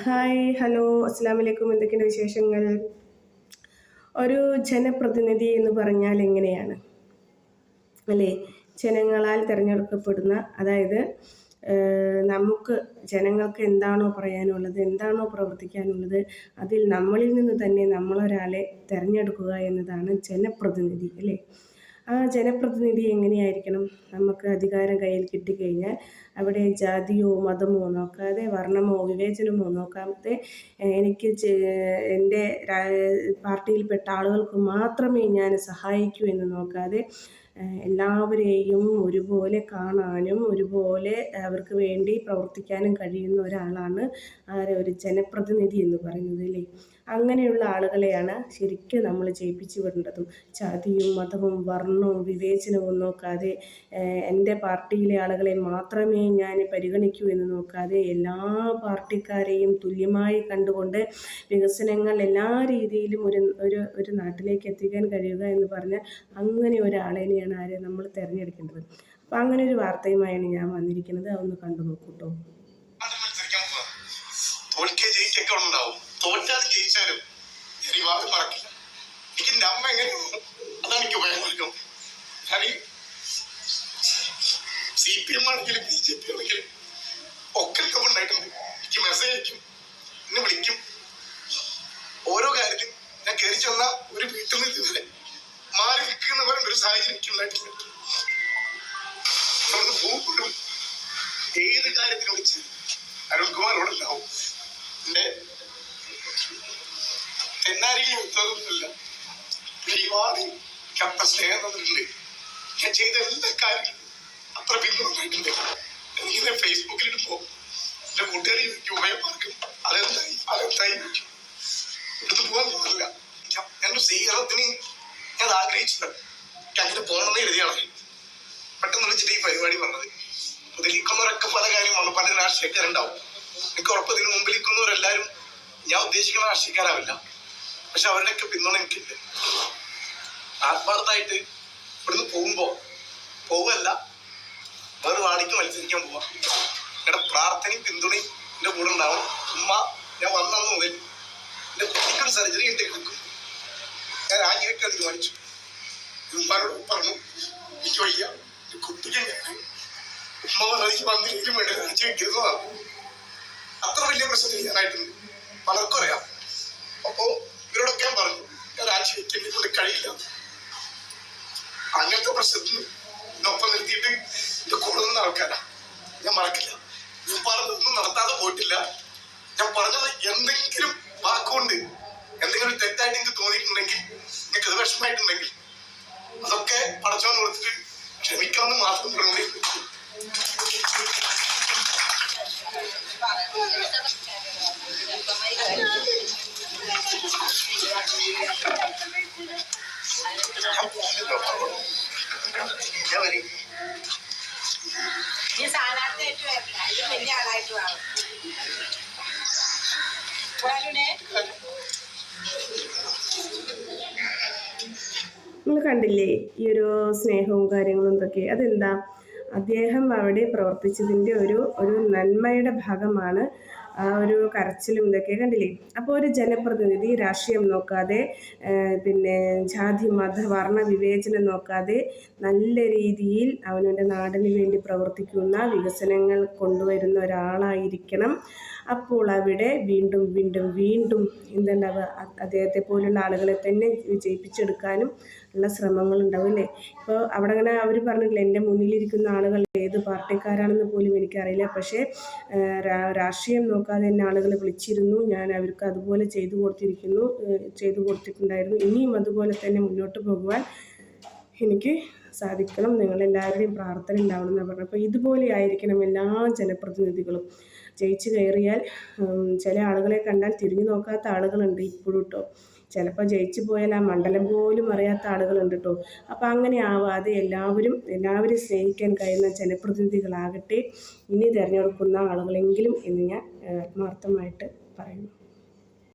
Hi hello അസ്സാം വലൈക്കും എന്തൊക്കെയാണ് വിശേഷങ്ങൾ? ഒരു ജനപ്രതിനിധി എന്ന് പറഞ്ഞാൽ എങ്ങനെയാണ്? അല്ലേ? ജനങ്ങളാൽ തിരഞ്ഞെടുക്കപ്പെടുന്ന അതായത് നമുക്ക് ജനങ്ങൾക്ക് എന്താണോ പറയാനുള്ളത് എന്താണോ പ്രവർത്തിക്കാനുള്ളത് അതിൽ നമ്മളിൽ നിന്ന് തന്നെ നമ്മളൊരാളെ തിരഞ്ഞെടുക്കുക എന്നതാണ് ജനപ്രതിനിധി അല്ലേ? ആ ജനപ്രതിനിധി എങ്ങനെയായിരിക്കണം നമുക്ക് അധികാരം കയ്യിൽ കിട്ടിക്കഴിഞ്ഞാൽ? അവിടെ ജാതിയോ മതമോ നോക്കാതെ വർണമോ വിവേചനമോ നോക്കാതെ എനിക്ക് എന്റെ പാർട്ടിയിൽപ്പെട്ട ആളുകൾക്ക് മാത്രമേ ഞാൻ സഹായിക്കൂ എന്ന് നോക്കാതെ എല്ലാവരെയും ഒരുപോലെ കാണാനും ഒരുപോലെ അവർക്ക് വേണ്ടി പ്രവർത്തിക്കാനും കഴിയുന്ന ഒരാളാണ് ആരെ ഒരു ജനപ്രതിനിധി എന്ന് പറയുന്നത് അല്ലേ? അങ്ങനെയുള്ള ആളുകളെയാണ് ശരിക്കും നമ്മൾ ജയിപ്പിച്ചു വിടേണ്ടതും. ജാതിയും മതവും വർണവും വിവേചനവും നോക്കാതെ എന്റെ പാർട്ടിയിലെ ആളുകളെ മാത്രമേ ഞാൻ പരിഗണിക്കൂ എന്ന് നോക്കാതെ എല്ലാ പാർട്ടിക്കാരെയും തുല്യമായി കണ്ടുകൊണ്ട് വികസനങ്ങൾ എല്ലാ രീതിയിലും ഒരു ഒരു നാട്ടിലേക്ക് എത്തിക്കാൻ കഴിയുക എന്ന് പറഞ്ഞാൽ അങ്ങനെ ഒരാളെയാണ് ആരെ നമ്മൾ തിരഞ്ഞെടുക്കേണ്ടത്. അപ്പം അങ്ങനെ ഒരു വാർത്തയുമായാണ് ഞാൻ വന്നിരിക്കുന്നത്. അതൊന്ന് കണ്ടു നോക്കൂട്ടോ. മെസ്സേജ് വിളിക്കും. ഓരോ കാര്യത്തിൽ ഞാൻ കയറി ചെന്ന ഒരു വീട്ടിൽ നിന്ന് ഇതുവരെ മാറി നിൽക്കുന്ന പറയുന്ന ഒരു സാഹചര്യം എനിക്ക് ഉണ്ടായിട്ടില്ല. നമുക്ക് പോകുമ്പോഴും ഏത് കാര്യത്തിന് വിളിച്ചാലും ഉണ്ടാവും എന്റെ തെന്നാരിയിൽ വ്യക്തമൊന്നുമില്ല ഒരുപാട് കപ്പ സ്നേഹം തന്നിട്ടുണ്ട് ഞാൻ ചെയ്ത എല്ലാ കാര്യങ്ങളും അത്ര പിന്തുണയിട്ടുണ്ട് എനിക്കിത് ഫേസ്ബുക്കിൽ ഇടുമ്പോ എന്റെ കൂട്ടുകാർ എനിക്ക് ഉഭയമാർക്കും അതെന്തായി? അതെന്തായി ഇവിടുന്ന് പോകാൻ തോന്നില്ല എന്റെ സ്വീകരണത്തിന് ഞാൻ ആഗ്രഹിച്ചത് അങ്ങനെ പോകണമെന്ന് എഴുതിയാണ് പെട്ടെന്ന് വിളിച്ചിട്ട് ഈ പരിപാടി വന്നത്. ഇതിലിരിക്കുന്നവരൊക്കെ പല കാര്യമാണ് പല രാഷ്ട്രീയക്കാരുണ്ടാവും. എനിക്ക് ഉറപ്പ് ഇതിന് മുമ്പിലിരിക്കുന്നവരെല്ലാരും ഞാൻ ഉദ്ദേശിക്കുന്ന രാഷ്ട്രീയക്കാരാവില്ല. പക്ഷെ അവരുടെയൊക്കെ പിന്തുണ എനിക്കില്ല. ആത്മാർത്ഥമായിട്ട് ഇവിടുന്ന് പോകുമ്പോ പോവല്ല വേറെ വാടിക്ക് മത്സരിക്കാൻ പോവാ. എന്റെ പ്രാർത്ഥനയും പിന്തുണയും എന്റെ കൂടെ ഉണ്ടാവും ഉമ്മ ഞാൻ വന്നു മുതൽ എന്റെ കുട്ടിക്കൊരു സർജറി കിടക്കും. ഞാൻ രാജിവെക്കാൻ തീരുമാനിച്ചു ഉമ്മാരോട് പറഞ്ഞു എനിക്ക് വയ്യ കുട്ടിക്ക് ഉമ്മ പറഞ്ഞു വന്നില്ലെങ്കിലും വേണ്ടി അത്ര വലിയ പ്രശ്നത്തിൽ ഞാനായിട്ടുണ്ട്. പലർക്കും അറിയാം. അപ്പോ ഇവരോടൊക്കെ ഞാൻ പറഞ്ഞു ഞാൻ രാജിവെക്കാൻ കൊണ്ട് കഴിയില്ല. അങ്ങനത്തെ പ്രശ്നത്തിൽ ഒപ്പം നിർത്തിയിട്ട് കൂടെ ആൾക്കാരാ. ഞാൻ മറക്കില്ല. ഞാൻ പറഞ്ഞതൊന്നും നടത്താതെ പോയിട്ടില്ല. ഞാൻ പറഞ്ഞത് എന്തെങ്കിലും വാക്കുകൊണ്ട് എന്തെങ്കിലും തെറ്റായിട്ട് എനിക്ക് തോന്നിയിട്ടുണ്ടെങ്കിൽ നിങ്ങൾക്ക് അത് വിഷമമായിട്ടുണ്ടെങ്കിൽ അതൊക്കെ പടച്ചവൻ കൊടുത്തിട്ട് ക്ഷമിക്കാമെന്ന് മാത്രം പറഞ്ഞു ഈ സ്ഥാനാർത്ഥിയായിട്ട് വരില്ല ഇത് വലിയ ആളായിട്ട് വേണം നിങ്ങൾ കണ്ടില്ലേ? ഈ ഒരു സ്നേഹവും കാര്യങ്ങളും ഇതൊക്കെ. അതെന്താ? അദ്ദേഹം അവിടെ പ്രവർത്തിച്ചതിന്റെ ഒരു ഒരു നന്മയുടെ ഭാഗമാണ് ആ ഒരു കരച്ചിലും ഇതൊക്കെ കണ്ടില്ലേ? അപ്പോൾ ഒരു ജനപ്രതിനിധി രാഷ്ട്രീയം നോക്കാതെ പിന്നെ ജാതി മത വർണ വിവേചനം നോക്കാതെ നല്ല രീതിയിൽ അവനവന്റെ നാടിന് വേണ്ടി പ്രവർത്തിക്കുന്ന വികസനങ്ങൾ കൊണ്ടുവരുന്ന ഒരാളായിരിക്കണം അപ്പോൾ അവിടെ വീണ്ടും വീണ്ടും വീണ്ടും എന്തുണ്ടാവുക? അദ്ദേഹത്തെ പോലുള്ള ആളുകളെ തന്നെ വിജയിപ്പിച്ചെടുക്കാനും ഉള്ള ശ്രമങ്ങൾ അല്ലേ? ഇപ്പോൾ അവിടെ അങ്ങനെ അവർ പറഞ്ഞിട്ടില്ല എന്റെ മുന്നിലിരിക്കുന്ന ആളുകൾ ഏത് പാർട്ടിക്കാരാണെന്ന് പോലും എനിക്കറിയില്ല. പക്ഷേ രാഷ്ട്രീയം നോക്കാതെ എന്നെ ആളുകൾ വിളിച്ചിരുന്നു. ഞാൻ അവർക്ക് അതുപോലെ ചെയ്തു കൊടുത്തിരിക്കുന്നു ചെയ്തു കൊടുത്തിട്ടുണ്ടായിരുന്നു. ഇനിയും അതുപോലെ തന്നെ മുന്നോട്ട് പോകുവാൻ എനിക്ക് സാധിക്കണം. നിങ്ങളെല്ലാവരുടെയും പ്രാർത്ഥന ഉണ്ടാവണം എന്ന് പറഞ്ഞു അപ്പോൾ ഇതുപോലെ ആയിരിക്കണം എല്ലാ ജനപ്രതിനിധികളും. ജയിച്ചു കയറിയാൽ ചില ആളുകളെ കണ്ടാൽ തിരിഞ്ഞു നോക്കാത്ത ആളുകളുണ്ട് ഇപ്പോഴും കേട്ടോ ചിലപ്പോൾ ജയിച്ചു പോയാൽ ആ മണ്ഡലം പോലും അറിയാത്ത ആളുകളുണ്ട് കേട്ടോ അപ്പോൾ അങ്ങനെ ആവാതെ എല്ലാവരും എല്ലാവരും സ്നേഹിക്കാൻ കഴിയുന്ന ജനപ്രതിനിധികളാകട്ടെ. ഇനി തിരഞ്ഞെടുക്കുന്ന ആളുകളെങ്കിലും എന്ന് ഞാൻ ആത്മാർത്ഥമായിട്ട് പറയുന്നു.